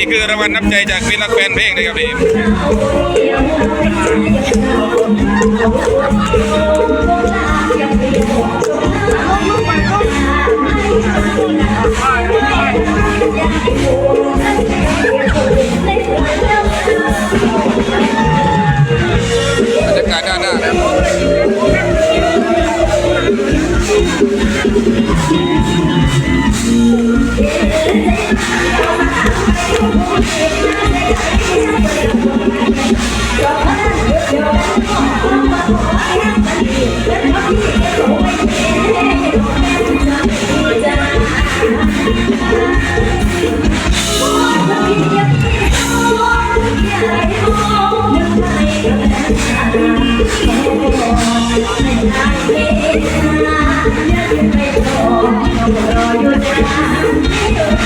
นนี้คือรางวัลน้ำใจจากมิตรรักแฟนเพลงนะครับนี่บรรยากาศด้านหน้า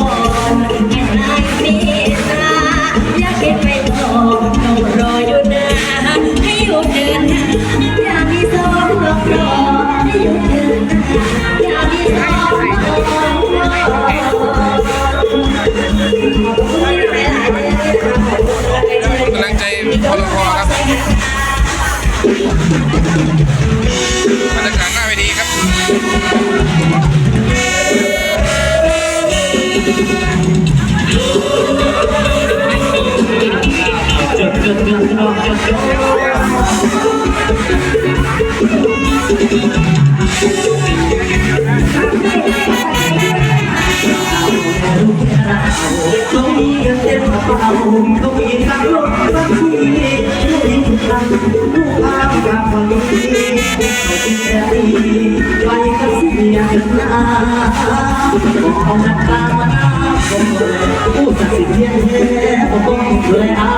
ก เขามีเงินเต็มกระเป๋าเขามี เงินนาบอกเอาน้ำตามาหน้าผมเลยผู้ตัดสินเพียงแค่ผมต้องเลยอา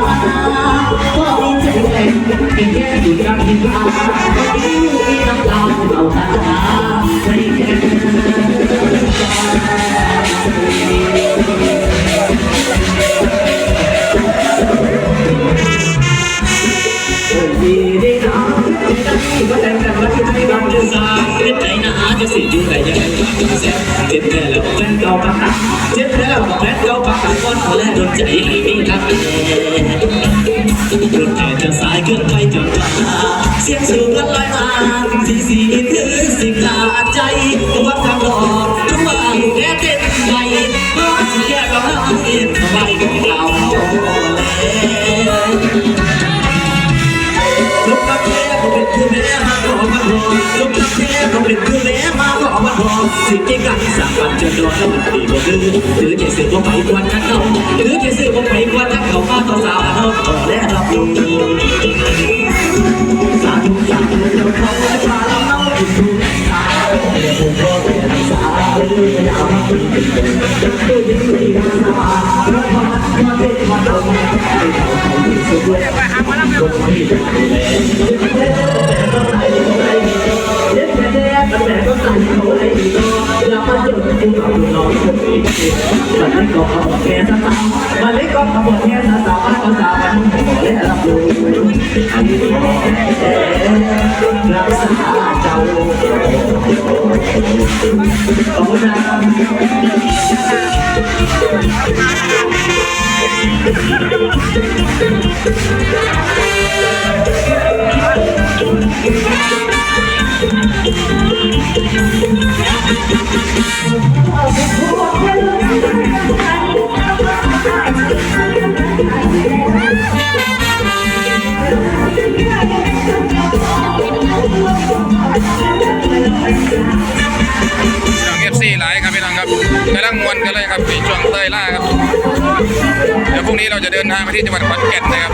ก็มีใจแรงเก่งแค่อยู่กับที่อาก็มีมีน้ำตาเอาตาไม่แค่ดีดีนะก็แต่งกันว่าที่ไม่บังจะสาเป็นใจนะจะสิอยู่แต่ยังไงาปากตักเจ็บแล้วกับแฟนเก่าปากตักก้อนเขาแลโดนใจมีทักรถแห่จะสายเกินไปจนกว่าเสียงสูงกันลอยมาสีสีถือสิกาใจว่าทางหลอกทุกวันแค่เต้นไปเพราะแค่ก็ห้ามเห็นสบายกับเราแล้วลูกตาแค่ก็เป็นคือแม่มา มาขอลูกตาแค่ก็เป็นคือแม่มาขอมาขอสิ่งที่กันสามวันจะโดนแล้วมันดีบ่ดื้อหรือจะสื่อว่าไปกวนกันเขาหรือจะสื่อว่าไปกวนกันเขามาต่อสาวเขาขอและรับรู้สาธุสาธุเจ้าเขาและพาเราเล่าถึงดูสาเดี๋ยวผมก็จะรักษาเรื่องยาวมาเป็นเป็นตัวยิ่งดีงามสาเพราะว่ามาเป็นมาโดนให้เขาเขาที่สุดเลย มันเล็กก็ขบวนแค่สตามันเล็กก็ขบวนแค่สาบ้านก็สาวมันขอและรับรู้อันนี้ขอรักษาเจ้าขอบคุณนะ วนกันเลยครับในช่วงเต้ยล่าครับ เดี๋ยวพรุ่งนี้เราจะเดินทางไปที่จังหวัดขอนแก่นนะครับ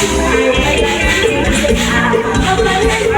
Thank you.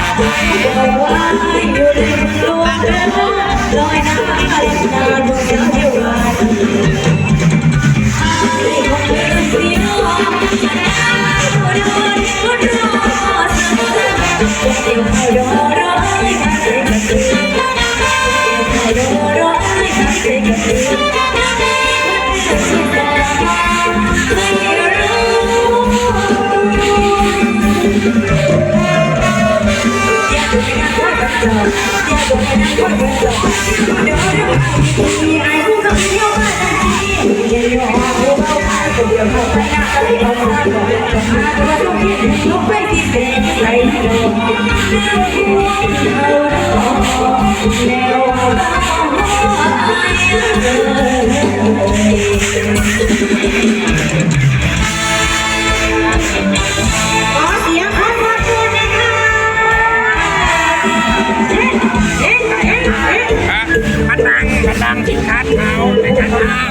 Bye. ข งสินดังที่คัดเขาในชั้นล่าง